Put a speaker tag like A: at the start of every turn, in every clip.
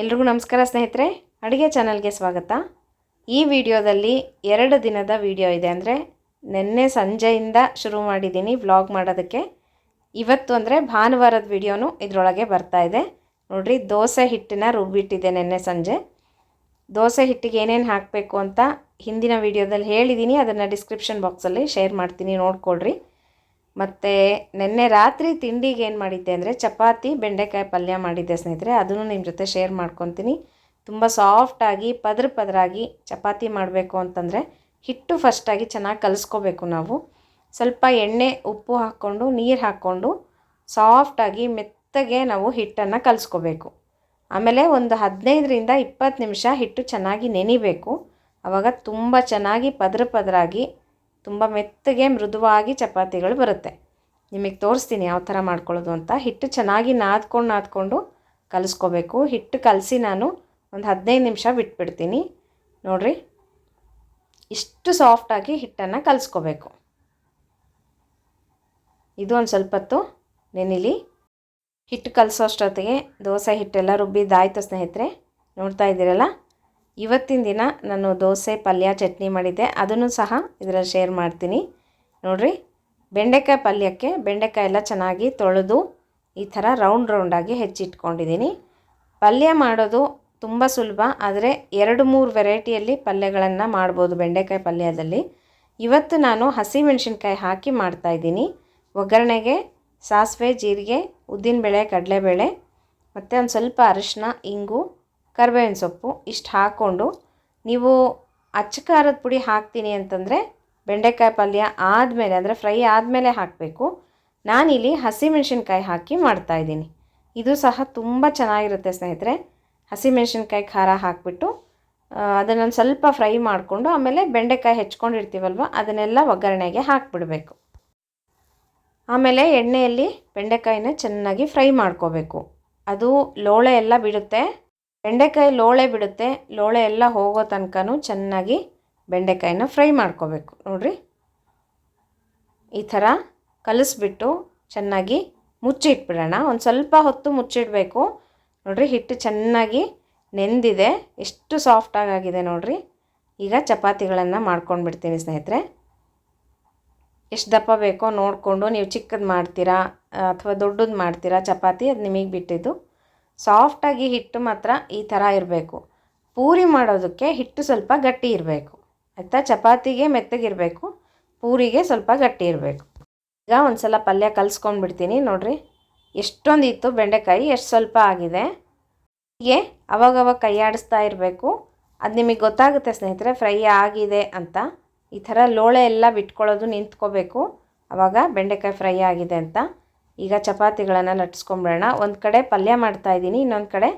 A: ಎಲ್ರಿಗೂ ನಮಸ್ಕಾರ ಸ್ನೇಹಿತರೆ, ಅಡುಗೆ ಚಾನಲ್ಗೆ ಸ್ವಾಗತ. ಈ ವಿಡಿಯೋದಲ್ಲಿ ಎರಡು ದಿನದ ವಿಡಿಯೋ ಇದೆ ಅಂದರೆ ನಿನ್ನೆ ಸಂಜೆಯಿಂದ ಶುರು ಮಾಡಿದ್ದೀನಿ ವ್ಲಾಗ್ ಮಾಡೋದಕ್ಕೆ. ಇವತ್ತು ಅಂದರೆ ಭಾನುವಾರದ ವಿಡಿಯೋನು ಇದರೊಳಗೆ ಬರ್ತಾ ಇದೆ. ನೋಡಿರಿ, ದೋಸೆ ಹಿಟ್ಟನ್ನ ರುಬ್ಬಿಟ್ಟಿದೆ ನಿನ್ನೆ ಸಂಜೆ. ದೋಸೆ ಹಿಟ್ಟಿಗೆ ಏನೇನು ಹಾಕಬೇಕು ಅಂತ ಹಿಂದಿನ ವಿಡಿಯೋದಲ್ಲಿ ಹೇಳಿದ್ದೀನಿ ಅದನ್ನು ಡಿಸ್ಕ್ರಿಪ್ಷನ್ ಬಾಕ್ಸಲ್ಲಿ ಶೇರ್ ಮಾಡ್ತೀನಿ, ನೋಡ್ಕೊಳ್ರಿ. ಮತ್ತು ನಿನ್ನೆ ರಾತ್ರಿ ತಿಂಡಿಗೆ ಏನು ಮಾಡಿದ್ದೆ ಅಂದರೆ ಚಪಾತಿ, ಬೆಂಡೆಕಾಯಿ ಪಲ್ಯ ಮಾಡಿದ್ದೆ ಸ್ನೇಹಿತರೆ. ಅದನ್ನು ನಿಮ್ಮ ಜೊತೆ ಶೇರ್ ಮಾಡ್ಕೊತೀನಿ. ತುಂಬ ಸಾಫ್ಟಾಗಿ ಪದ್ರ ಪದರಾಗಿ ಚಪಾತಿ ಮಾಡಬೇಕು ಅಂತಂದರೆ ಹಿಟ್ಟು ಫಸ್ಟಾಗಿ ಚೆನ್ನಾಗಿ ಕಲಿಸ್ಕೋಬೇಕು ನಾವು. ಸ್ವಲ್ಪ ಎಣ್ಣೆ, ಉಪ್ಪು ಹಾಕ್ಕೊಂಡು, ನೀರು ಹಾಕ್ಕೊಂಡು ಸಾಫ್ಟಾಗಿ ಮೆತ್ತಗೆ ನಾವು ಹಿಟ್ಟನ್ನು ಕಲಿಸ್ಕೋಬೇಕು. ಆಮೇಲೆ ಒಂದು ಹದಿನೈದರಿಂದ ಇಪ್ಪತ್ತು ನಿಮಿಷ ಹಿಟ್ಟು ಚೆನ್ನಾಗಿ ನೆನಿಬೇಕು. ಆವಾಗ ತುಂಬ ಚೆನ್ನಾಗಿ ಪದ್ರ ಪದರಾಗಿ ತುಂಬ ಮೆತ್ತಗೆ ಮೃದುವಾಗಿ ಚಪಾತಿಗಳು ಬರುತ್ತೆ. ನಿಮಗೆ ತೋರಿಸ್ತೀನಿ ಯಾವ ಥರ ಮಾಡ್ಕೊಳ್ಳೋದು ಅಂತ. ಹಿಟ್ಟು ಚೆನ್ನಾಗಿ ನಾದ್ಕೊಂಡು ನಾದ್ಕೊಂಡು ಕಲಿಸ್ಕೋಬೇಕು. ಹಿಟ್ಟು ಕಲಸಿ ನಾನು ಒಂದು ಹದಿನೈದು ನಿಮಿಷ ಬಿಟ್ಬಿಡ್ತೀನಿ. ನೋಡಿರಿ, ಇಷ್ಟು ಸಾಫ್ಟಾಗಿ ಹಿಟ್ಟನ್ನು ಕಲಿಸ್ಕೋಬೇಕು. ಇದು ಒಂದು ಸ್ವಲ್ಪ ಹೊತ್ತು ನೆನಿಲಿ. ಹಿಟ್ಟು ಕಲಸೋಷ್ಟೊತ್ತಿಗೆ ದೋಸೆ ಹಿಟ್ಟೆಲ್ಲ ರುಬ್ಬಿದ್ದಾಯ್ತು ಸ್ನೇಹಿತರೆ. ನೋಡ್ತಾ ಇದ್ದೀರಲ್ಲ? ಇವತ್ತಿನ ದಿನ ನಾನು ದೋಸೆ, ಪಲ್ಯ, ಚಟ್ನಿ ಮಾಡಿದ್ದೆ. ಅದನ್ನು ಸಹ ಇದರಲ್ಲಿ ಶೇರ್ ಮಾಡ್ತೀನಿ. ನೋಡಿರಿ, ಬೆಂಡೆಕಾಯಿ ಪಲ್ಯಕ್ಕೆ ಬೆಂಡೆಕಾಯಿ ಎಲ್ಲ ಚೆನ್ನಾಗಿ ತೊಳೆದು ಈ ಥರ ರೌಂಡ್ ರೌಂಡಾಗಿ ಹೆಚ್ಚಿಟ್ಕೊಂಡಿದ್ದೀನಿ. ಪಲ್ಯ ಮಾಡೋದು ತುಂಬ ಸುಲಭ, ಆದರೆ ಎರಡು ಮೂರು ವೆರೈಟಿಯಲ್ಲಿ ಪಲ್ಯಗಳನ್ನು ಮಾಡ್ಬೋದು ಬೆಂಡೆಕಾಯಿ ಪಲ್ಯದಲ್ಲಿ. ಇವತ್ತು ನಾನು ಹಸಿಮೆಣಸಿನ್ಕಾಯಿ ಹಾಕಿ ಮಾಡ್ತಾಯಿದ್ದೀನಿ ಒಗ್ಗರಣೆಗೆ ಸಾಸಿವೆ, ಜೀರಿಗೆ, ಉದ್ದಿನಬೇಳೆ, ಕಡಲೆಬೇಳೆ, ಮತ್ತು ಒಂದು ಸ್ವಲ್ಪ ಅರಿಶಿನ ಇಂಗು ಕರ್ಬೇವಿನ ಸೊಪ್ಪು ಇಷ್ಟು ಹಾಕ್ಕೊಂಡು ನೀವು ಅಚ್ಚ ಖಾರದ ಪುಡಿ ಹಾಕ್ತೀನಿ ಅಂತಂದರೆ ಬೆಂಡೆಕಾಯಿ ಪಲ್ಯ ಆದಮೇಲೆ, ಅಂದರೆ ಫ್ರೈ ಆದಮೇಲೆ ಹಾಕಬೇಕು. ನಾನಿಲ್ಲಿ ಹಸಿಮೆಣ್ಸಿನ್ಕಾಯಿ ಹಾಕಿ ಮಾಡ್ತಾಯಿದ್ದೀನಿ ಇದು ಸಹ ತುಂಬ ಚೆನ್ನಾಗಿರುತ್ತೆ ಸ್ನೇಹಿತರೆ. ಹಸಿಮೆಣ್ಸಿನ್ಕಾಯಿ ಖಾರ ಹಾಕಿಬಿಟ್ಟು ಅದನ್ನು ಸ್ವಲ್ಪ ಫ್ರೈ ಮಾಡಿಕೊಂಡು ಆಮೇಲೆ ಬೆಂಡೆಕಾಯಿ ಹೆಚ್ಕೊಂಡಿರ್ತೀವಲ್ವ, ಅದನ್ನೆಲ್ಲ ಒಗ್ಗರಣೆಗೆ ಹಾಕಿಬಿಡಬೇಕು. ಆಮೇಲೆ ಎಣ್ಣೆಯಲ್ಲಿ ಬೆಂಡೆಕಾಯಿನ ಚೆನ್ನಾಗಿ ಫ್ರೈ ಮಾಡ್ಕೋಬೇಕು. ಅದು ಲೋಳೆ ಎಲ್ಲ ಬಿಡುತ್ತೆ. ಬೆಂಡೆಕಾಯಿ ಲೋಳೆ ಬಿಡುತ್ತೆ. ಲೋಳೆ ಎಲ್ಲ ಹೋಗೋ ತನಕನೂ ಚೆನ್ನಾಗಿ ಬೆಂಡೆಕಾಯಿನ ಫ್ರೈ ಮಾಡ್ಕೋಬೇಕು. ನೋಡಿರಿ. ಈ ಥರ ಕಲಿಸ್ಬಿಟ್ಟು ಚೆನ್ನಾಗಿ ಮುಚ್ಚಿಟ್ಬಿಡೋಣ. ಒಂದು ಸ್ವಲ್ಪ ಹೊತ್ತು ಮುಚ್ಚಿಡಬೇಕು. ನೋಡಿರಿ, ಹಿಟ್ಟು ಚೆನ್ನಾಗಿ ನೆಂದಿದೆ. ಎಷ್ಟು ಸಾಫ್ಟಾಗಿ ಆಗಿದೆ ನೋಡಿರಿ. ಈಗ ಚಪಾತಿಗಳನ್ನು ಮಾಡ್ಕೊಂಡು ಬಿಡ್ತೀನಿ ಸ್ನೇಹಿತರೆ. ಎಷ್ಟು ದಪ್ಪ ಬೇಕೋ ನೋಡಿಕೊಂಡು ನೀವು ಚಿಕ್ಕದು ಮಾಡ್ತೀರಾ, ಅಥವಾ ದೊಡ್ಡದು ಮಾಡ್ತೀರಾ ಚಪಾತಿ, ಅದು ನಿಮಗೆ ಬಿಟ್ಟಿದ್ದು. ಸಾಫ್ಟಾಗಿ ಹಿಟ್ಟು ಮಾತ್ರ ಈ ಥರ ಇರಬೇಕು. ಪೂರಿ ಮಾಡೋದಕ್ಕೆ ಹಿಟ್ಟು ಸ್ವಲ್ಪ ಗಟ್ಟಿ ಇರಬೇಕು. ಆಯಿತಾ? ಚಪಾತಿಗೆ ಮೆತ್ತಗಿರಬೇಕು. ಪೂರಿಗೆ ಸ್ವಲ್ಪ ಗಟ್ಟಿ ಇರಬೇಕು. ಈಗ ಒಂದು ಸಲ ಪಲ್ಯ ಕಲಿಸ್ಕೊಂಡ್ಬಿಡ್ತೀನಿ ನೋಡಿರಿ. ಎಷ್ಟೊಂದು ಇತ್ತು ಬೆಂಡೆಕಾಯಿ, ಎಷ್ಟು ಸ್ವಲ್ಪ ಆಗಿದೆ. ಹೀಗೆ ಅವಾಗವಾಗ ಕೈಯಾಡಿಸ್ತಾ ಇರಬೇಕು. ಅದು ನಿಮಗೆ ಗೊತ್ತಾಗುತ್ತೆ ಸ್ನೇಹಿತರೆ, ಫ್ರೈ ಆಗಿದೆ ಅಂತ. ಈ ಥರ ಲೋಳೆ ಎಲ್ಲ ಬಿಟ್ಕೊಳ್ಳೋದು ನಿಂತ್ಕೋಬೇಕು. ಆವಾಗ ಬೆಂಡೆಕಾಯಿ ಫ್ರೈ ಆಗಿದೆ ಅಂತ. ಈಗ ಚಪಾತಿಗಳನ್ನು ಲಟ್ಸ್ಕೊಂಬಿಡೋಣ. ಒಂದು ಕಡೆ ಪಲ್ಯ ಮಾಡ್ತಾಯಿದ್ದೀನಿ ಇನ್ನೊಂದು ಕಡೆ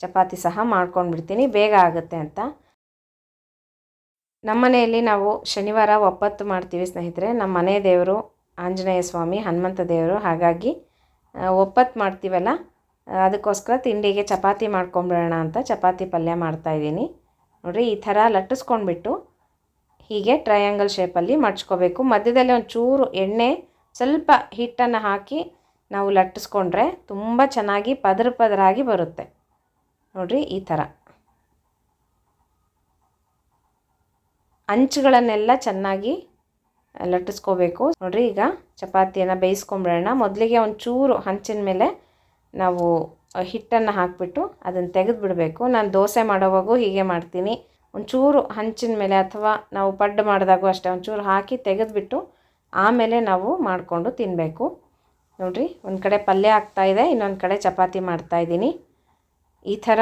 A: ಚಪಾತಿ ಸಹ ಮಾಡ್ಕೊಂಡ್ಬಿಡ್ತೀನಿ. ಬೇಗ ಆಗುತ್ತೆ ಅಂತ. ನಮ್ಮ ಮನೆಯಲ್ಲಿ ನಾವು ಶನಿವಾರ ಒಪ್ಪತ್ತು ಮಾಡ್ತೀವಿ ಸ್ನೇಹಿತರೆ. ನಮ್ಮ ಮನೆ ದೇವರು ಆಂಜನೇಯ ಸ್ವಾಮಿ, ಹನುಮಂತ ದೇವರು. ಹಾಗಾಗಿ ಒಪ್ಪತ್ತು ಮಾಡ್ತೀವಲ್ಲ? ಅದಕ್ಕೋಸ್ಕರ ತಿಂಡಿಗೆ ಚಪಾತಿ ಮಾಡ್ಕೊಂಬಿಡೋಣ ಅಂತ ಚಪಾತಿ ಪಲ್ಯ ಮಾಡ್ತಾಯಿದ್ದೀನಿ ನೋಡಿರಿ, ಈ ಥರ ಲಟ್ಟಿಸ್ಕೊಂಡ್ಬಿಟ್ಟು ಹೀಗೆ ಟ್ರಯಾಂಗಲ್ ಶೇಪಲ್ಲಿ ಮಡ್ಚ್ಕೋಬೇಕು. ಮಧ್ಯದಲ್ಲಿ ಒಂದು ಚೂರು ಎಣ್ಣೆ, ಸ್ವಲ್ಪ ಹಿಟ್ಟನ್ನು ಹಾಕಿ ನಾವು ಲಟ್ಟಿಸ್ಕೊಂಡ್ರೆ ತುಂಬ ಚೆನ್ನಾಗಿ ಪದರ ಪದರಾಗಿ ಬರುತ್ತೆ. ನೋಡಿರಿ ಈ ಥರ. ಅಂಚುಗಳನ್ನೆಲ್ಲ ಚೆನ್ನಾಗಿ ಲಟ್ಟಿಸ್ಕೋಬೇಕು. ನೋಡಿರಿ ಈಗ ಚಪಾತಿಯನ್ನು ಬೇಯಿಸ್ಕೊಂಬಿಡೋಣ ಮೊದಲಿಗೆ ಒಂದು ಚೂರು ಹಂಚಿನ ಮೇಲೆ ನಾವು ಹಿಟ್ಟನ್ನು ಹಾಕಿಬಿಟ್ಟು ಅದನ್ನು ತೆಗೆದು ಬಿಡಬೇಕು ನಾನು ದೋಸೆ ಮಾಡೋವಾಗೂ ಹೀಗೆ ಮಾಡ್ತೀನಿ. ಒಂಚೂರು ಹಂಚಿನ ಮೇಲೆ ಅಥವಾ ನಾವು ಪಡ್ಡು ಮಾಡಿದಾಗೂ ಅಷ್ಟೇ ಒಂಚೂರು ಹಾಕಿ ತೆಗೆದುಬಿಟ್ಟು ಆಮೇಲೆ ನಾವು ಮಾಡಿಕೊಂಡು ತಿನ್ನಬೇಕು ನೋಡಿರಿ, ಒಂದು ಕಡೆ ಪಲ್ಯ ಆಗ್ತಾಯಿದೆ ಇನ್ನೊಂದು ಕಡೆ ಚಪಾತಿ ಮಾಡ್ತಾಯಿದ್ದೀನಿ ಈ ಥರ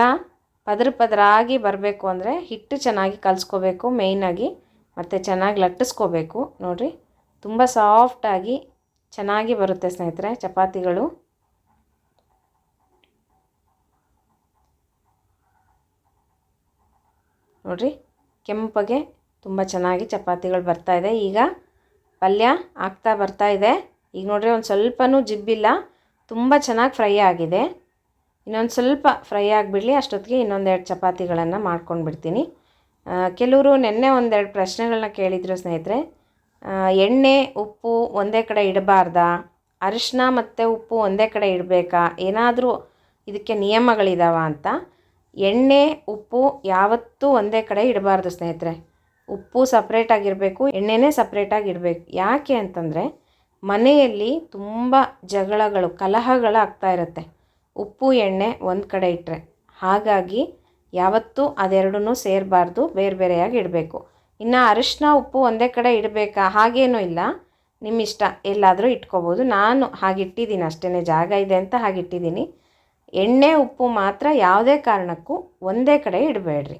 A: ಪದ್ರ ಪದರಾಗಿ ಬರಬೇಕು ಅಂದರೆ ಹಿಟ್ಟು ಚೆನ್ನಾಗಿ ಕಲಿಸ್ಕೋಬೇಕು ಮೇಯ್ನಾಗಿ ಮತ್ತು ಚೆನ್ನಾಗಿ ಲಟ್ಟಿಸ್ಕೋಬೇಕು. ನೋಡಿರಿ, ತುಂಬ ಸಾಫ್ಟಾಗಿ ಚೆನ್ನಾಗಿ ಬರುತ್ತೆ ಸ್ನೇಹಿತರೆ ಚಪಾತಿಗಳು. ನೋಡಿರಿ, ಕೆಂಪಗೆ ತುಂಬ ಚೆನ್ನಾಗಿ ಚಪಾತಿಗಳು ಬರ್ತಾಯಿದೆ ಈಗ ಪಲ್ಯ ಆಗ್ತಾ ಬರ್ತಾ ಇದೆ. ಈಗ ನೋಡಿರಿ ಒಂದು ಸ್ವಲ್ಪನೂ ಜಿಬ್ಬಿಲ್ಲ. ತುಂಬ ಚೆನ್ನಾಗಿ ಫ್ರೈ ಆಗಿದೆ. ಇನ್ನೊಂದು ಸ್ವಲ್ಪ ಫ್ರೈ ಆಗಿಬಿಡಲಿ, ಅಷ್ಟೊತ್ತಿಗೆ ಇನ್ನೊಂದೆರಡು ಚಪಾತಿಗಳನ್ನು ಮಾಡ್ಕೊಂಡು ಬಿಡ್ತೀನಿ. ಕೆಲವರು ನಿನ್ನೆ ಒಂದೆರಡು ಪ್ರಶ್ನೆಗಳನ್ನ ಕೇಳಿದರು ಸ್ನೇಹಿತರೆ. ಎಣ್ಣೆ, ಉಪ್ಪು ಒಂದೇ ಕಡೆ ಇಡಬಾರ್ದಾ? ಅರಿಶಿನ ಮತ್ತು ಉಪ್ಪು ಒಂದೇ ಕಡೆ ಇಡಬೇಕಾ? ಏನಾದರೂ ಇದಕ್ಕೆ ನಿಯಮಗಳಿದಾವ ಅಂತ. ಎಣ್ಣೆ, ಉಪ್ಪು ಯಾವತ್ತೂ ಒಂದೇ ಕಡೆ ಇಡಬಾರ್ದು ಸ್ನೇಹಿತರೆ. ಉಪ್ಪು ಸಪ್ರೇಟಾಗಿರಬೇಕು ಎಣ್ಣೆನೇ ಸಪ್ರೇಟಾಗಿ ಇಡಬೇಕು ಯಾಕೆ ಅಂತಂದರೆ ಮನೆಯಲ್ಲಿ ತುಂಬ ಜಗಳಗಳು ಕಲಹಗಳು ಆಗ್ತಾ ಇರುತ್ತೆ. ಉಪ್ಪು, ಎಣ್ಣೆ ಒಂದು ಕಡೆ ಇಟ್ಟರೆ ಹಾಗಾಗಿ ಯಾವತ್ತೂ ಅದೆರಡೂ ಸೇರಬಾರ್ದು, ಬೇರೆ ಬೇರೆಯಾಗಿ ಇಡಬೇಕು. ಇನ್ನು ಅರಿಶಿನ ಉಪ್ಪು ಒಂದೇ ಕಡೆ ಇಡಬೇಕಾ? ಹಾಗೇನೂ ಇಲ್ಲ. ನಿಮ್ಮ ಇಷ್ಟ ಎಲ್ಲಾದರೂ ಇಟ್ಕೋಬೋದು. ನಾನು ಹಾಗಿಟ್ಟಿದ್ದೀನಿ ಅಷ್ಟೇ ಜಾಗ ಇದೆ ಅಂತ ಹಾಗಿಟ್ಟಿದ್ದೀನಿ. ಎಣ್ಣೆ, ಉಪ್ಪು ಮಾತ್ರ ಯಾವುದೇ ಕಾರಣಕ್ಕೂ ಒಂದೇ ಕಡೆ ಇಡಬೇಡ್ರಿ.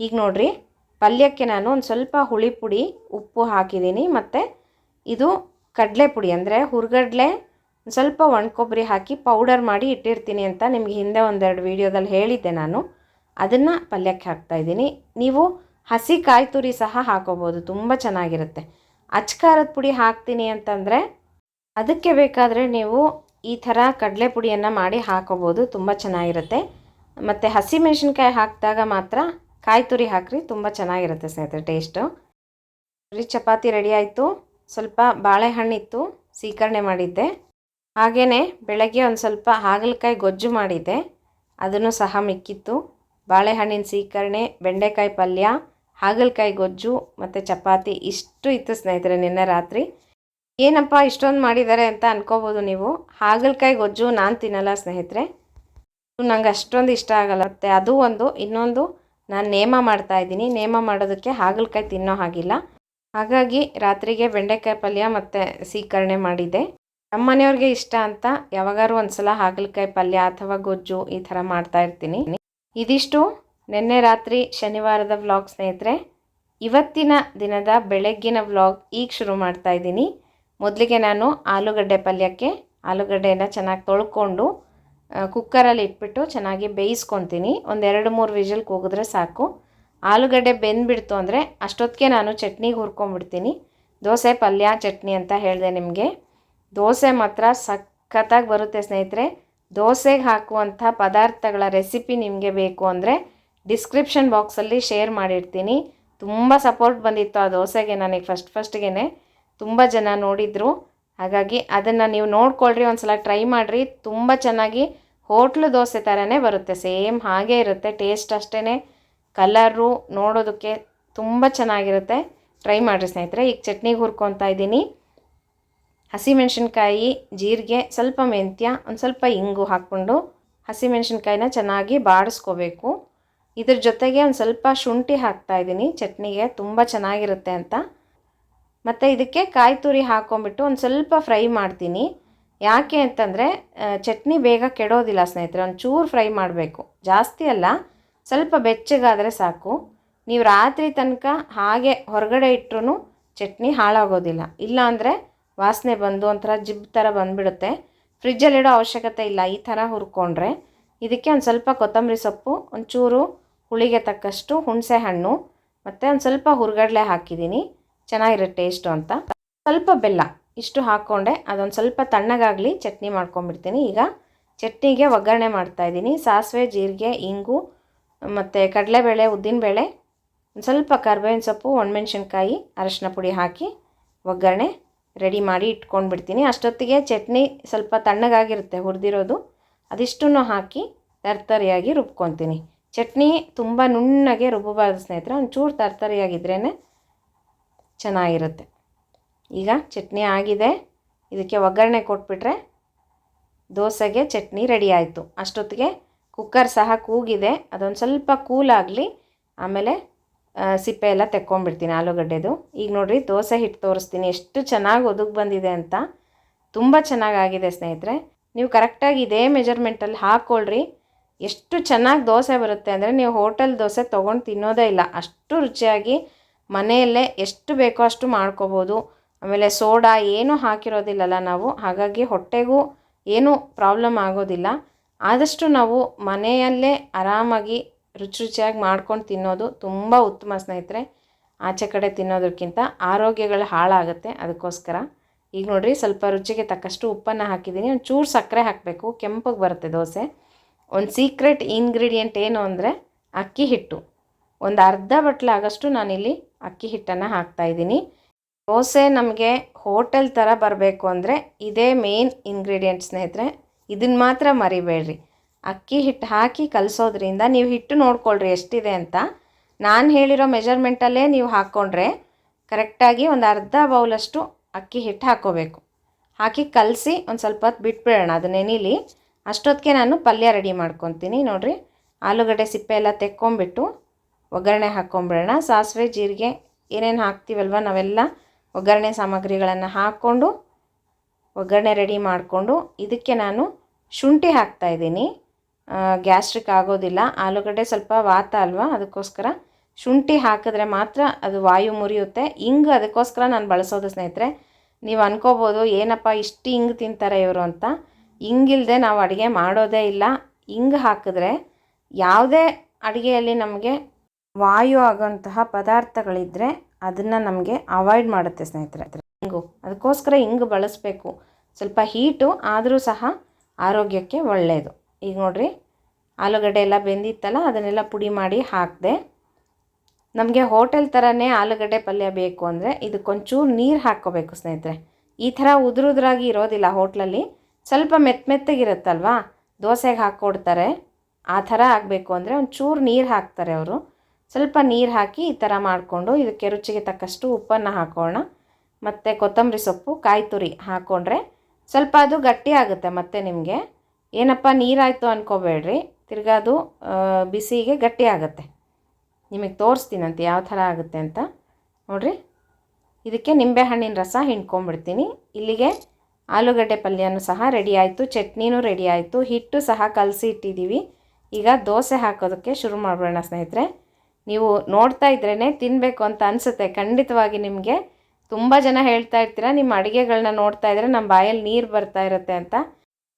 A: ಈಗ ನೋಡಿರಿ, ಪಲ್ಯಕ್ಕೆ ನಾನು ಒಂದು ಸ್ವಲ್ಪ ಹುಳಿ ಪುಡಿ ಉಪ್ಪು ಹಾಕಿದ್ದೀನಿ. ಮತ್ತು ಇದು ಕಡಲೆ ಪುಡಿ ಅಂದರೆ ಹುರ್ಗಡ್ಲೆ ಸ್ವಲ್ಪ ಒಣ ಕೊಬ್ಬರಿ ಹಾಕಿ ಪೌಡರ್ ಮಾಡಿ ಇಟ್ಟಿರ್ತೀನಿ ಅಂತ ನಿಮಗೆ ಹಿಂದೆ ಒಂದೆರಡು ವೀಡಿಯೋದಲ್ಲಿ ಹೇಳಿದ್ದೆ ನಾನು. ಅದನ್ನು ಪಲ್ಯಕ್ಕೆ ಹಾಕ್ತಾಯಿದ್ದೀನಿ ನೀವು ಹಸಿ ಕಾಯಿ ತುರಿ ಸಹ ಹಾಕೋಬೋದು, ತುಂಬ ಚೆನ್ನಾಗಿರುತ್ತೆ. ಅಚ್ಕಾರದ ಪುಡಿ ಹಾಕ್ತೀನಿ ಅಂತಂದರೆ ಅದಕ್ಕೆ ಬೇಕಾದರೆ ನೀವು ಈ ಥರ ಕಡಲೆ ಪುಡಿಯನ್ನು ಮಾಡಿ ಹಾಕೋಬೋದು, ತುಂಬ ಚೆನ್ನಾಗಿರುತ್ತೆ. ಮತ್ತು ಹಸಿಮೆಣಸಿನ್ಕಾಯಿ ಹಾಕಿದಾಗ ಮಾತ್ರ ಕಾಯಿ ತುರಿ ಹಾಕ್ರಿ, ತುಂಬ ಚೆನ್ನಾಗಿರುತ್ತೆ ಸ್ನೇಹಿತರೆ ಟೇಸ್ಟು ಚಪಾತಿ ರೆಡಿ ಆಯಿತು. ಸ್ವಲ್ಪ ಬಾಳೆಹಣ್ಣಿತ್ತು ಸೀಕರಣೆ ಮಾಡಿದ್ದೆ. ಹಾಗೆಯೇ ಬೆಳಗ್ಗೆ ಒಂದು ಸ್ವಲ್ಪ ಹಾಗಲಕಾಯಿ ಗೊಜ್ಜು ಮಾಡಿದ್ದೆ. ಅದನ್ನು ಸಹ ಮಿಕ್ಕಿತ್ತು. ಬಾಳೆಹಣ್ಣಿನ ಸೀಕರಣೆ, ಬೆಂಡೆಕಾಯಿ ಪಲ್ಯ, ಹಾಗಲಕಾಯಿ ಗೊಜ್ಜು ಮತ್ತು ಚಪಾತಿ ಇಷ್ಟು ಇತ್ತು ಸ್ನೇಹಿತರೆ ನಿನ್ನೆ ರಾತ್ರಿ. ಏನಪ್ಪ ಇಷ್ಟೊಂದು ಮಾಡಿದ್ದಾರೆ ಅಂತ ಅನ್ಕೋಬೋದು ನೀವು. ಹಾಗಲಕಾಯಿ ಗೊಜ್ಜು ನಾನು ತಿನ್ನಲ್ಲ ಸ್ನೇಹಿತರೆ. ನಂಗೆ ಅಷ್ಟೊಂದು ಇಷ್ಟ ಆಗಲ್ಲ. ಮತ್ತು ಅದು ಒಂದು, ಇನ್ನೊಂದು ನಾನು ನೇಮ ಮಾಡ್ತಾ ಇದ್ದೀನಿ. ನೇಮ ಮಾಡೋದಕ್ಕೆ ಹಾಗಲಕಾಯಿ ತಿನ್ನೋ ಹಾಗಿಲ್ಲ. ಹಾಗಾಗಿ ರಾತ್ರಿಗೆ ಬೆಂಡೆಕಾಯಿ ಪಲ್ಯ ಮತ್ತು ಸೀಕರಣೆ ಮಾಡಿದೆ. ನಮ್ಮ ಮನೆಯವ್ರಿಗೆ ಇಷ್ಟ ಅಂತ ಯಾವಾಗಾರು ಒಂದು ಸಲ ಹಾಗಲಕಾಯಿ ಪಲ್ಯ ಅಥವಾ ಗೊಜ್ಜು ಈ ಥರ ಮಾಡ್ತಾ ಇರ್ತೀನಿ. ಇದಿಷ್ಟು. ನಿನ್ನೆ ರಾತ್ರಿ ಶನಿವಾರದ ವ್ಲಾಗ್ ಸ್ನೇಹಿತರೆ. ಇವತ್ತಿನ ದಿನದ ಬೆಳಗ್ಗಿನ ವ್ಲಾಗ್ ಈಗ ಶುರು ಮಾಡ್ತಾ ಇದ್ದೀನಿ. ಮೊದಲಿಗೆ ನಾನು ಆಲೂಗಡ್ಡೆ ಪಲ್ಯಕ್ಕೆ ಆಲೂಗಡ್ಡೆಯನ್ನು ಚೆನ್ನಾಗಿ ತೊಳ್ಕೊಂಡು ಕುಕ್ಕರಲ್ಲಿ ಇಟ್ಬಿಟ್ಟು ಚೆನ್ನಾಗಿ ಬೇಯಿಸ್ಕೊತೀನಿ. ಒಂದೆರಡು ಮೂರು ವಿಷಲ್ ಕೂಗಿದ್ರೆ ಸಾಕು. ಆಲೂಗಡ್ಡೆ ಬೆಂದ್ಬಿಡ್ತು ಅಂದರೆ ಅಷ್ಟೊತ್ತಿಗೆ ನಾನು ಚಟ್ನಿಗೆ ಹುರ್ಕೊಂಡ್ಬಿಡ್ತೀನಿ ದೋಸೆ ಪಲ್ಯ, ಚಟ್ನಿ ಅಂತ ಹೇಳಿದೆ ನಿಮಗೆ. ದೋಸೆ ಮಾತ್ರ ಸಖತ್ತಾಗಿ ಬರುತ್ತೆ ಸ್ನೇಹಿತರೆ. ದೋಸೆಗೆ ಹಾಕುವಂಥ ಪದಾರ್ಥಗಳ ರೆಸಿಪಿ ನಿಮಗೆ ಬೇಕು ಅಂದರೆ ಡಿಸ್ಕ್ರಿಪ್ಷನ್ ಬಾಕ್ಸಲ್ಲಿ ಶೇರ್ ಮಾಡಿರ್ತೀನಿ. ತುಂಬ ಸಪೋರ್ಟ್ ಬಂದಿತ್ತು ಆ ದೋಸೆಗೆ ನನಗೆ ಫಸ್ಟ್ ಫಸ್ಟ್ಗೆ ತುಂಬ ಜನ ನೋಡಿದರು. ಹಾಗಾಗಿ ಅದನ್ನು ನೀವು ನೋಡ್ಕೊಳ್ರಿ ಒಂದು ಸಲ ಟ್ರೈ ಮಾಡಿರಿ. ತುಂಬ ಚೆನ್ನಾಗಿ ಹೋಟ್ಲು ದೋಸೆ ಥರನೇ ಬರುತ್ತೆ. ಸೇಮ್ ಹಾಗೇ ಇರುತ್ತೆ, ಟೇಸ್ಟ್ ಅಷ್ಟೇ ಕಲರು ನೋಡೋದಕ್ಕೆ ತುಂಬ ಚೆನ್ನಾಗಿರುತ್ತೆ. ಟ್ರೈ ಮಾಡಿರಿ ಸ್ನೇಹಿತರೆ. ಈಗ ಚಟ್ನಿಗೆ ಹುರ್ಕೊತಾ ಇದ್ದೀನಿ. ಹಸಿಮೆಣ್ಸಿನ್ಕಾಯಿ, ಜೀರಿಗೆ, ಸ್ವಲ್ಪ ಮೆಂತ್ಯ, ಒಂದು ಸ್ವಲ್ಪ ಇಂಗು ಹಾಕ್ಕೊಂಡು ಹಸಿಮೆಣ್ಸಿನ್ಕಾಯಿನ ಚೆನ್ನಾಗಿ ಬಾಡಿಸ್ಕೋಬೇಕು. ಇದ್ರ ಜೊತೆಗೆ ಒಂದು ಸ್ವಲ್ಪ ಶುಂಠಿ ಹಾಕ್ತಾ ಇದ್ದೀನಿ. ಚಟ್ನಿಗೆ ತುಂಬ ಚೆನ್ನಾಗಿರುತ್ತೆ ಅಂತ. ಮತ್ತು ಇದಕ್ಕೆ ಕಾಯಿ ತುರಿ ಹಾಕ್ಕೊಂಬಿಟ್ಟು ಒಂದು ಸ್ವಲ್ಪ ಫ್ರೈ ಮಾಡ್ತೀನಿ. ಯಾಕೆ ಅಂತಂದರೆ ಚಟ್ನಿ ಬೇಗ ಕೆಡೋದಿಲ್ಲ ಸ್ನೇಹಿತರೆ. ಒಂದು ಚೂರು ಫ್ರೈ ಮಾಡಬೇಕು. ಜಾಸ್ತಿ ಅಲ್ಲ. ಸ್ವಲ್ಪ ಬೆಚ್ಚಗಾದರೆ ಸಾಕು. ನೀವು ರಾತ್ರಿ ತನಕ ಹಾಗೆ ಹೊರಗಡೆ ಇಟ್ಟರೂ ಚಟ್ನಿ ಹಾಳಾಗೋದಿಲ್ಲ. ಇಲ್ಲಾಂದರೆ ವಾಸನೆ ಬಂದು ಒಂಥರ ಜಿಬ್ ಥರ ಬಂದುಬಿಡುತ್ತೆ. ಫ್ರಿಜ್ಜಲ್ಲಿಡೋ ಅವಶ್ಯಕತೆ ಇಲ್ಲ. ಈ ಥರ ಹುರ್ಕೊಂಡ್ರೆ ಇದಕ್ಕೆ ಒಂದು ಸ್ವಲ್ಪ ಕೊತ್ತಂಬರಿ ಸೊಪ್ಪು, ಒಂಚೂರು ಹುಳಿಗೆ ತಕ್ಕಷ್ಟು ಹುಣಸೆ ಹಣ್ಣು ಮತ್ತು ಒಂದು ಸ್ವಲ್ಪ ಹುರ್ಗಡ್ಲೆ ಹಾಕಿದ್ದೀನಿ. ಚೆನ್ನಾಗಿರೋ ಟೇಸ್ಟು ಅಂತ. ಸ್ವಲ್ಪ ಬೆಲ್ಲ ಇಷ್ಟು ಹಾಕ್ಕೊಂಡೆ ಅದೊಂದು ಸ್ವಲ್ಪ ತಣ್ಣಗಾಗಲಿ ಚಟ್ನಿ ಮಾಡ್ಕೊಂಬಿಡ್ತೀನಿ ಈಗ ಚಟ್ನಿಗೆ ಒಗ್ಗರಣೆ ಮಾಡ್ತಾಯಿದ್ದೀನಿ ಸಾಸಿವೆ, ಜೀರಿಗೆ, ಇಂಗು ಮತ್ತು ಕಡಲೆಬೇಳೆ, ಉದ್ದಿನಬೇಳೆ, ಒಂದು ಸ್ವಲ್ಪ ಕರ್ಬೇವಿನ ಸೊಪ್ಪು, ಒಣಮೆಣ್ಸಿನ್ಕಾಯಿ, ಅರಶಿನ ಪುಡಿ ಹಾಕಿ ಒಗ್ಗರಣೆ ರೆಡಿ ಮಾಡಿ ಇಟ್ಕೊಂಡು ಬಿಡ್ತೀನಿ ಅಷ್ಟೊತ್ತಿಗೆ ಚಟ್ನಿ ಸ್ವಲ್ಪ ತಣ್ಣಗಾಗಿರುತ್ತೆ ಹುರಿದಿರೋದು. ಅದಿಷ್ಟನ್ನು ಹಾಕಿ ತರ್ತರಿಯಾಗಿ ರುಬ್ಕೊತೀನಿ. ಚಟ್ನಿ ತುಂಬ ನುಣ್ಣಗೆ ರುಬ್ಬಬಾರ್ದು ಸ್ನೇಹಿತರೆ, ಒಂಚೂರು ತರ್ತರಿಯಾಗಿದ್ರೇ ಚೆನ್ನಾಗಿರುತ್ತೆ. ಈಗ ಚಟ್ನಿ ಆಗಿದೆ. ಇದಕ್ಕೆ ಒಗ್ಗರಣೆ ಕೊಟ್ಬಿಟ್ರೆ ದೋಸೆಗೆ ಚಟ್ನಿ ರೆಡಿ ಆಯಿತು. ಅಷ್ಟೊತ್ತಿಗೆ ಕುಕ್ಕರ್ ಸಹ ಕೂಗಿದೆ. ಅದೊಂದು ಸ್ವಲ್ಪ ಕೂಲಾಗಲಿ ಆಮೇಲೆ ಸಿಪ್ಪೆ ಎಲ್ಲ ತೆಕ್ಕೊಂಡ್ಬಿಡ್ತೀನಿ ಆಲೂಗಡ್ಡೆದು. ಈಗ ನೋಡಿರಿ, ದೋಸೆ ಹಿಟ್ಟು ತೋರಿಸ್ತೀನಿ. ಎಷ್ಟು ಚೆನ್ನಾಗಿ ಒದಗಿ ಬಂದಿದೆ ಅಂತ. ತುಂಬ ಚೆನ್ನಾಗಾಗಿದೆ ಸ್ನೇಹಿತರೆ. ನೀವು ಕರೆಕ್ಟಾಗಿ ಇದೇ ಮೆಜರ್ಮೆಂಟಲ್ಲಿ ಹಾಕ್ಕೊಳ್ರಿ ಎಷ್ಟು ಚೆನ್ನಾಗಿ ದೋಸೆ ಬರುತ್ತೆ ಅಂದರೆ ನೀವು ಹೋಟೆಲ್ ದೋಸೆ ತೊಗೊಂಡು ತಿನ್ನೋದೇ ಇಲ್ಲ. ಅಷ್ಟು ರುಚಿಯಾಗಿ ಮನೆಯಲ್ಲೇ ಎಷ್ಟು ಬೇಕೋ ಅಷ್ಟು ಮಾಡ್ಕೋಬೋದು. ಆಮೇಲೆ ಸೋಡಾ ಏನೂ ಹಾಕಿರೋದಿಲ್ಲಲ್ಲ ನಾವು. ಹಾಗಾಗಿ ಹೊಟ್ಟೆಗೂ ಏನೂ ಪ್ರಾಬ್ಲಮ್ ಆಗೋದಿಲ್ಲ. ಆದಷ್ಟು ನಾವು ಮನೆಯಲ್ಲೇ ಆರಾಮಾಗಿ ರುಚಿ ರುಚಿಯಾಗಿ ಮಾಡ್ಕೊಂಡು ತಿನ್ನೋದು ತುಂಬ ಉತ್ತಮ ಸ್ನೇಹಿತರೆ. ಆಚೆ ಕಡೆ ತಿನ್ನೋದಕ್ಕಿಂತ ಆರೋಗ್ಯಗಳು ಹಾಳಾಗುತ್ತೆ ಅದಕ್ಕೋಸ್ಕರ. ಈಗ ನೋಡಿರಿ ಸ್ವಲ್ಪ ರುಚಿಗೆ ತಕ್ಕಷ್ಟು ಉಪ್ಪನ್ನು ಹಾಕಿದ್ದೀನಿ. ಒಂದು ಚೂರು ಸಕ್ಕರೆ ಹಾಕಬೇಕು. ಕೆಂಪಗೆ ಬರುತ್ತೆ ದೋಸೆ. ಒಂದು ಸೀಕ್ರೆಟ್ ಇಂಗ್ರೀಡಿಯೆಂಟ್ ಏನು ಅಂದರೆ ಅಕ್ಕಿ ಹಿಟ್ಟು. ಒಂದು ಅರ್ಧ ಬಟ್ಲೆ ಆಗಷ್ಟು ನಾನಿಲ್ಲಿ ಅಕ್ಕಿ ಹಿಟ್ಟನ್ನು ಹಾಕ್ತಾಯಿದ್ದೀನಿ ದೋಸೆ ನಮಗೆ ಹೋಟೆಲ್ ಥರ ಬರಬೇಕು ಅಂದರೆ ಇದೇ ಮೇನ್ ಇಂಗ್ರೀಡಿಯೆಂಟ್ ಸ್ನೇಹಿತರೆ. ಇದನ್ನು ಮಾತ್ರ ಮರಿಬೇಡ್ರಿ. ಅಕ್ಕಿ ಹಿಟ್ಟು ಹಾಕಿ ಕಲಸೋದ್ರಿಂದ ನೀವು ಹಿಟ್ಟು ನೋಡ್ಕೊಳ್ರಿ ಎಷ್ಟಿದೆ ಅಂತ. ನಾನು ಹೇಳಿರೋ ಮೆಜರ್ಮೆಂಟಲ್ಲೇ ನೀವು ಹಾಕ್ಕೊಂಡ್ರೆ ಕರೆಕ್ಟಾಗಿ ಒಂದು ಅರ್ಧ ಬೌಲಷ್ಟು ಅಕ್ಕಿ ಹಿಟ್ಟು ಹಾಕ್ಕೋಬೇಕು ಹಾಕಿ ಕಲಸಿ ಒಂದು ಸ್ವಲ್ಪ ಹೊತ್ತು ಬಿಟ್ಬಿಡೋಣ ಅದು ನೆನೀಲಿ ಅಷ್ಟೊತ್ತಿಗೆ ನಾನು ಪಲ್ಯ ರೆಡಿ ಮಾಡ್ಕೊತೀನಿ ನೋಡಿರಿ. ಆಲೂಗಡ್ಡೆ ಸಿಪ್ಪೆ ಎಲ್ಲ ತೆಕ್ಕೊಂಬಿಟ್ಟು ಒಗ್ಗರಣೆ ಹಾಕ್ಕೊಂಬಿಡೋಣ ಸಾಸಿವೆ, ಜೀರಿಗೆ ಏನೇನು ಹಾಕ್ತೀವಲ್ವ ನಾವೆಲ್ಲ ಒಗ್ಗರಣೆ ಸಾಮಗ್ರಿಗಳನ್ನು ಹಾಕ್ಕೊಂಡು ಒಗ್ಗರಣೆ ರೆಡಿ ಮಾಡಿಕೊಂಡು ಇದಕ್ಕೆ ನಾನು ಶುಂಠಿ ಹಾಕ್ತಾಯಿದ್ದೀನಿ ಗ್ಯಾಸ್ಟ್ರಿಕ್ ಆಗೋದಿಲ್ಲ. ಆಲೂಗಡ್ಡೆ ಸ್ವಲ್ಪ ವಾತ ಅಲ್ವಾ? ಅದಕ್ಕೋಸ್ಕರ ಶುಂಠಿ ಹಾಕಿದ್ರೆ ಮಾತ್ರ ಅದು ವಾಯು ಮುರಿಯುತ್ತೆ. ಹಿಂಗೆ ಅದಕ್ಕೋಸ್ಕರ ನಾನು ಬಳಸೋದು ಸ್ನೇಹಿತರೆ, ನೀವು ಅನ್ಕೋಬೋದು, ಏನಪ್ಪ ಇಷ್ಟು ಹಿಂಗೆ ತಿಂತಾರೆ ಇವರು ಅಂತ. ಹಿಂಗಿಲ್ಲದೆ ನಾವು ಅಡುಗೆ ಮಾಡೋದೇ ಇಲ್ಲ. ಹಿಂಗೆ ಹಾಕಿದ್ರೆ ಯಾವುದೇ ಅಡುಗೆಯಲ್ಲಿ ನಮಗೆ ವಾಯು ಆಗೋಂತಹ ಪದಾರ್ಥಗಳಿದ್ದರೆ ಅದನ್ನು ನಮಗೆ ಅವಾಯ್ಡ್ ಮಾಡುತ್ತೆ ಸ್ನೇಹಿತರೆ. ಹಿಂಗು ಅದಕ್ಕೋಸ್ಕರ ಹಿಂಗೆ ಬಳಸಬೇಕು. ಸ್ವಲ್ಪ ಹೀಟು ಆದರೂ ಸಹ ಆರೋಗ್ಯಕ್ಕೆ ಒಳ್ಳೆಯದು ಈಗ ನೋಡಿರಿ, ಆಲೂಗಡ್ಡೆ ಎಲ್ಲ ಬೆಂದಿತ್ತಲ್ಲ, ಅದನ್ನೆಲ್ಲ ಪುಡಿ ಮಾಡಿ ಹಾಕಿದೆ. ನಮಗೆ ಹೋಟೆಲ್ ಥರನೇ ಆಲೂಗಡ್ಡೆ ಪಲ್ಯ ಬೇಕು ಅಂದರೆ ಇದಕ್ಕೊಂಚೂರು ನೀರು ಹಾಕ್ಕೋಬೇಕು ಸ್ನೇಹಿತರೆ. ಈ ಥರ ಉದುರುದ್ರಾಗಿ ಇರೋದಿಲ್ಲ ಹೋಟ್ಲಲ್ಲಿ ಸ್ವಲ್ಪ ಮೆತ್ತ ಮೆತ್ತಗಿರುತ್ತಲ್ವಾ? ದೋಸೆಗೆ ಹಾಕ್ಕೊಡ್ತಾರೆ ಆ ಥರ ಆಗಬೇಕು ಅಂದರೆ ಒಂಚೂರು ನೀರು ಹಾಕ್ತಾರೆ ಅವರು. ಸ್ವಲ್ಪ ನೀರು ಹಾಕಿ ಈ ಥರ ಮಾಡಿಕೊಂಡು ಇದಕ್ಕೆ ರುಚಿಗೆ ತಕ್ಕಷ್ಟು ಉಪ್ಪನ್ನು ಹಾಕೋಣ. ಮತ್ತು ಕೊತ್ತಂಬರಿ ಸೊಪ್ಪು ಕಾಯಿ ತುರಿ ಹಾಕ್ಕೊಂಡ್ರೆ ಸ್ವಲ್ಪ ಅದು ಗಟ್ಟಿ ಆಗುತ್ತೆ ಮತ್ತೆ ನಿಮಗೆ. ಏನಪ್ಪ, ನೀರಾಯಿತು ಅಂದ್ಕೋಬೇಡ್ರಿ ತಿರ್ಗಾ ಅದು ಬಿಸಿಗೆ ಗಟ್ಟಿ ಆಗುತ್ತೆ. ನಿಮಗೆ ತೋರಿಸ್ತೀನಂತೆ ಯಾವ ಥರ ಆಗುತ್ತೆ ಅಂತ. ನೋಡಿರಿ. ಇದಕ್ಕೆ ನಿಂಬೆಹಣ್ಣಿನ ರಸ ಹಿಂಡ್ಕೊಂಬಿಡ್ತೀನಿ ಇಲ್ಲಿಗೆ ಆಲೂಗಡ್ಡೆ ಪಲ್ಯನೂ ಸಹ ರೆಡಿ ಆಯಿತು. ಚಟ್ನಿನೂ ರೆಡಿ ಆಯಿತು. ಹಿಟ್ಟು ಸಹ ಕಲಸಿ ಇಟ್ಟಿದ್ದೀವಿ ಈಗ ದೋಸೆ ಹಾಕೋದಕ್ಕೆ ಶುರು ಮಾಡೋಣ ಸ್ನೇಹಿತರೆ. ನೀವು ನೋಡ್ತಾ ಇದ್ರೇ ತಿನ್ನಬೇಕು ಅಂತ ಅನಿಸುತ್ತೆ. ಖಂಡಿತವಾಗಿ ನಿಮಗೆ ತುಂಬ ಜನ ಹೇಳ್ತಾ ಇರ್ತೀರ, ನಿಮ್ಮ ಅಡುಗೆಗಳನ್ನ ನೋಡ್ತಾ ಇದ್ದರೆ ನಮ್ಮ ಬಾಯಲ್ಲಿ ನೀರು ಬರ್ತಾ ಇರುತ್ತೆ ಅಂತ.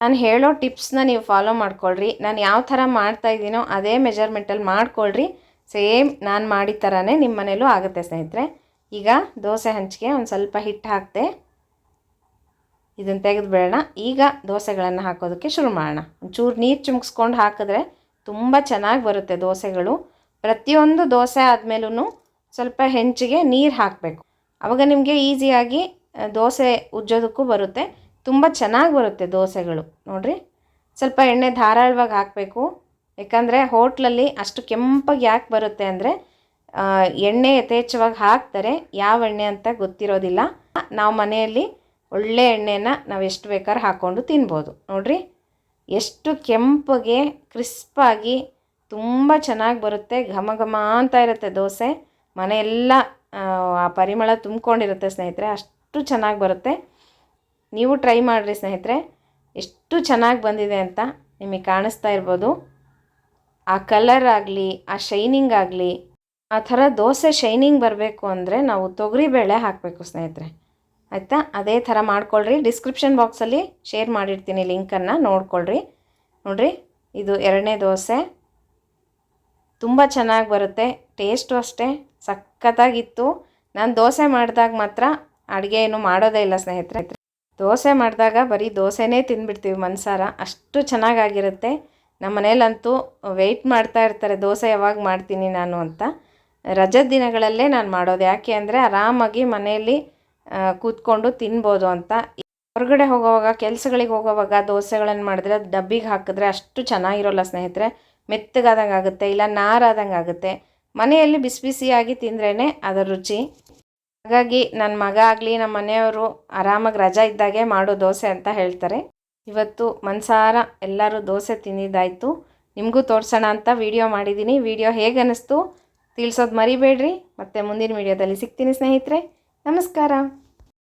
A: ನಾನು ಹೇಳೋ ಟಿಪ್ಸ್ನ ನೀವು ಫಾಲೋ ಮಾಡ್ಕೊಳ್ರಿ. ನಾನು ಯಾವ ಥರ ಮಾಡ್ತಾ ಇದ್ದೀನೋ ಅದೇ ಮೆಜರ್ಮೆಂಟಲ್ಲಿ ಮಾಡ್ಕೊಳ್ರಿ. ಸೇಮ್ ನಾನು ಮಾಡಿದ ಥರನೇ ನಿಮ್ಮ ಮನೇಲೂ ಆಗುತ್ತೆ ಸ್ನೇಹಿತರೆ. ಈಗ ದೋಸೆ ಹಂಚಿಗೆ ಒಂದು ಸ್ವಲ್ಪ ಹಿಟ್ಟು ಹಾಕ್ತೆ. ಇದನ್ನು ತೆಗೆದು ಬಿಡೋಣ ಈಗ ದೋಸೆಗಳನ್ನು ಹಾಕೋದಕ್ಕೆ ಶುರು ಮಾಡೋಣ. ಒಂಚೂರು ನೀರು ಚುಮ್ಸ್ಕೊಂಡು ಹಾಕಿದ್ರೆ ತುಂಬ ಚೆನ್ನಾಗಿ ಬರುತ್ತೆ ದೋಸೆಗಳು. ಪ್ರತಿಯೊಂದು ದೋಸೆ ಆದಮೇಲೂ ಸ್ವಲ್ಪ ಹೆಂಚಿಗೆ ನೀರು ಹಾಕಬೇಕು. ಆವಾಗ ನಿಮಗೆ ಈಸಿಯಾಗಿ ದೋಸೆ ಉಜ್ಜೋದಕ್ಕೂ ಬರುತ್ತೆ. ತುಂಬ ಚೆನ್ನಾಗಿ ಬರುತ್ತೆ ದೋಸೆಗಳು, ನೋಡಿರಿ. ಸ್ವಲ್ಪ ಎಣ್ಣೆ ಧಾರಾಳವಾಗಿ ಹಾಕಬೇಕು. ಯಾಕಂದರೆ ಹೋಟ್ಲಲ್ಲಿ ಅಷ್ಟು ಕೆಂಪಾಗಿ ಯಾಕೆ ಬರುತ್ತೆ ಅಂದರೆ ಎಣ್ಣೆ ಯಥೇಚ್ಛವಾಗಿ ಹಾಕ್ತಾರೆ. ಯಾವ ಎಣ್ಣೆ ಅಂತ ಗೊತ್ತಿರೋದಿಲ್ಲ. ನಾವು ಮನೆಯಲ್ಲಿ ಒಳ್ಳೆ ಎಣ್ಣೆನ ನಾವು ಎಷ್ಟು ಬೇಕಾದ್ರೂ ಹಾಕ್ಕೊಂಡು ತಿನ್ಬೋದು, ನೋಡಿರಿ. ಎಷ್ಟು ಕೆಂಪಗೆ, ಕ್ರಿಸ್ಪಾಗಿ, ತುಂಬ ಚೆನ್ನಾಗಿ ಬರುತ್ತೆ. ಘಮ ಘಮ ಅಂತ ಇರುತ್ತೆ ದೋಸೆ. ಮನೆಯೆಲ್ಲ ಆ ಪರಿಮಳ ತುಂಬ್ಕೊಂಡಿರುತ್ತೆ ಸ್ನೇಹಿತರೆ, ಅಷ್ಟು ಚೆನ್ನಾಗಿ ಬರುತ್ತೆ. ನೀವು ಟ್ರೈ ಮಾಡಿರಿ ಸ್ನೇಹಿತರೆ, ಎಷ್ಟು ಚೆನ್ನಾಗಿ ಬಂದಿದೆ ಅಂತ ನಿಮಗೆ ಕಾಣಿಸ್ತಾ ಇರ್ಬೋದು. ಆ ಕಲರ್ ಆಗಲಿ, ಆ ಶೈನಿಂಗ್ ಆಗಲಿ, ಆ ಥರ ದೋಸೆ ಶೈನಿಂಗ್ ಬರಬೇಕು ಅಂದರೆ ನಾವು ತೊಗರಿಬೇಳೆ ಹಾಕಬೇಕು ಸ್ನೇಹಿತರೆ. ಆಯಿತಾ? ಅದೇ ಥರ ಮಾಡ್ಕೊಳ್ರಿ. ಡಿಸ್ಕ್ರಿಪ್ಷನ್ ಬಾಕ್ಸಲ್ಲಿ ಶೇರ್ ಮಾಡಿರ್ತೀನಿ ಲಿಂಕನ್ನು ನೋಡ್ಕೊಳ್ರಿ. ನೋಡಿರಿ, ಇದು ಎರಡನೇ ದೋಸೆ. ತುಂಬ ಚೆನ್ನಾಗಿ ಬರುತ್ತೆ ಟೇಸ್ಟು ಅಷ್ಟೇ. ಸಖತ್ತಾಗಿತ್ತು. ನಾನು ದೋಸೆ ಮಾಡಿದಾಗ ಮಾತ್ರ ಅಡುಗೆ ಏನು ಮಾಡೋದೇ ಇಲ್ಲ ಸ್ನೇಹಿತರೆ. ದೋಸೆ ಮಾಡಿದಾಗ ಬರೀ ದೋಸೆನೇ ತಿಂದ್ಬಿಡ್ತೀವಿ ಮನ್ಸಾರ. ಅಷ್ಟು ಚೆನ್ನಾಗಾಗಿರುತ್ತೆ. ನಮ್ಮ ಮನೇಲಂತೂ ವೆಯ್ಟ್ ಮಾಡ್ತಾ ಇರ್ತಾರೆ, ದೋಸೆ ಯಾವಾಗ ಮಾಡ್ತೀನಿ ನಾನು ಅಂತ. ರಜದ ದಿನಗಳಲ್ಲೇ ನಾನು ಮಾಡೋದು. ಯಾಕೆ ಅಂದರೆ ಆರಾಮಾಗಿ ಮನೆಯಲ್ಲಿ ಕೂತ್ಕೊಂಡು ತಿನ್ಬೋದು ಅಂತ. ಹೊರಗಡೆ ಹೋಗೋವಾಗ, ಕೆಲಸಗಳಿಗೆ ಹೋಗೋವಾಗ ದೋಸೆಗಳನ್ನು ಮಾಡಿದ್ರೆ ಡಬ್ಬಿಗೆ ಹಾಕಿದ್ರೆ ಅಷ್ಟು ಚೆನ್ನಾಗಿರೋಲ್ಲ ಸ್ನೇಹಿತರೆ. ಮೆತ್ತಗಾದಂಗೆ ಆಗುತ್ತೆ ಇಲ್ಲ ನಾರಾದಂಗೆ ಆಗುತ್ತೆ ಮನೆಯಲ್ಲಿ ಬಿಸಿ ಬಿಸಿಯಾಗಿ ತಿಂದ್ರೇ ಅದರ ರುಚಿ. ಹಾಗಾಗಿ ನನ್ನ ಮಗ ಆಗಲಿ ನಮ್ಮ ಮನೆಯವರು ಆರಾಮಾಗಿ ರಜಾ ಇದ್ದಾಗೆ ಮಾಡೋ ದೋಸೆ ಅಂತ ಹೇಳ್ತಾರೆ. ಇವತ್ತು ಮನ್ಸಾರ ಎಲ್ಲರೂ ದೋಸೆ ತಿಂದಿದ್ದಾಯಿತು. ನಿಮಗೂ ತೋರಿಸೋಣ ಅಂತ ವಿಡಿಯೋ ಮಾಡಿದ್ದೀನಿ ವಿಡಿಯೋ ಹೇಗೆ ಅನ್ನಿಸ್ತು ತಿಳಿಸೋದು ಮರಿಬೇಡ್ರಿ. ಮತ್ತು ಮುಂದಿನ ವಿಡಿಯೋದಲ್ಲಿ ಸಿಗ್ತೀನಿ ಸ್ನೇಹಿತರೆ. ನಮಸ್ಕಾರ.